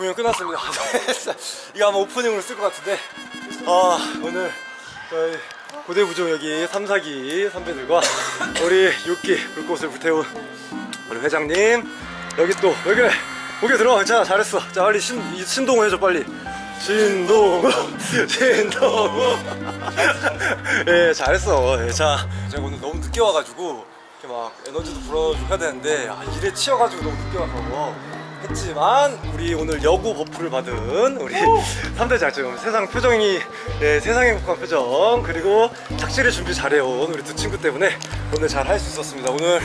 공연 끝났습니다. 이거 아마 오프닝으로 쓸 것 같은데. 아 오늘 저희 고대부종 여기 3, 4기 선배들과 우리 6기 불꽃을 불태운 우리 회장님 여기 또 여기 고개 들어. 자 잘했어. 자 빨리 신, 이 신동호 해줘 빨리. 신동호 신동호. 예 잘했어. 예, 자 제가 오늘 너무 늦게 와가지고 이렇게 막 에너지도 불어주고 해야 되는데 아, 일에 치여가지고 너무 늦게 와서 했지만 우리 오늘 여고 버프를 받은 우리 3대 장점 세상 표정이 예, 세상 행복한 표정 그리고 착실히 준비 잘해온 우리 두 친구 때문에 오늘 잘 할 수 있었습니다. 오늘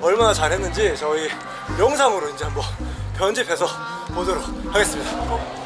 얼마나 잘했는지 저희 영상으로 이제 한번 편집해서 보도록 하겠습니다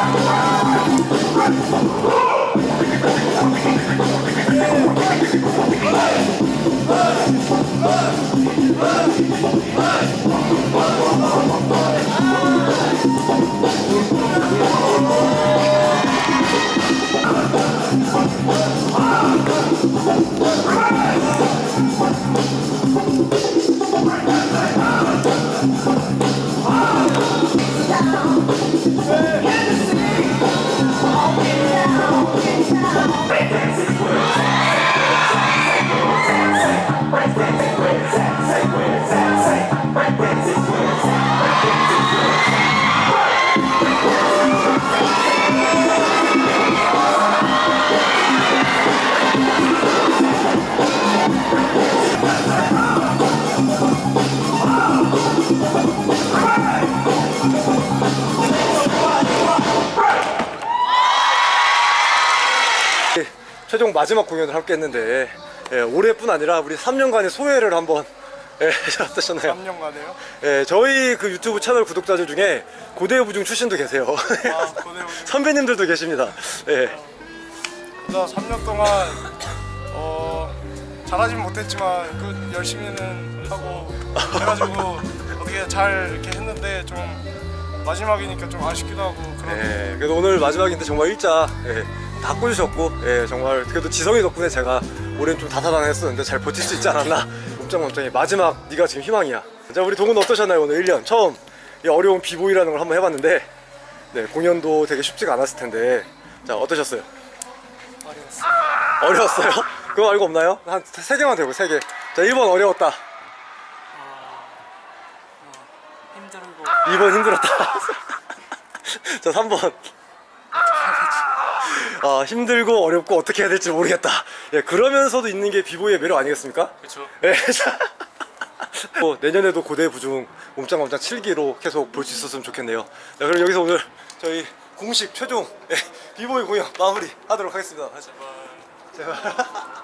Ah! 최종 마지막 공연을 함께 했는데 예, 올해뿐 아니라 우리 3년간의 소회를 한번 예, 어떠셨나요? 3년간에요? 예, 저희 그 유튜브 채널 구독자들 중에 고대부중 출신도 계세요. 아, 고대부중. 선배님들도 계십니다. 예. 나 3년 동안 어, 잘하진 못했지만 그 열심히는 하고 해가지고 어떻게 잘 이렇게 했는데 좀 마지막이니까 좀 아쉽기도 하고 그런 예, 그래도 오늘 마지막인데 정말 일자 예, 다 꽂으셨고 예, 정말 그래도 지성이 덕분에 제가 올해는 좀 다사다난했었는데 잘 버틸 수 있지 않았나. 꼼짝멈짝이. 마지막 네가 지금 희망이야. 자 우리 동은 어떠셨나요 오늘 1년? 처음 이 어려운 비보이라는 걸 한번 해봤는데 네 공연도 되게 쉽지가 않았을 텐데. 자 어떠셨어요? 어려웠어요. 어려웠어요? 그거 말고 없나요? 한 세 개만 되고 세개자 1번 어려웠다. 힘들고 2번 힘들었다. 자 3번 아 힘들고 어렵고 어떻게 해야 될지 모르겠다 예 그러면서도 있는 게 비보이의 매력 아니겠습니까? 그렇죠. 예, 자, 뭐 내년에도 고대 부중 몸짱몸짱 7기로 계속 볼 수 있었으면 좋겠네요. 자, 그럼 여기서 오늘 저희 공식 최종 예, 비보이 공연 마무리 하도록 하겠습니다. 제발. 제발.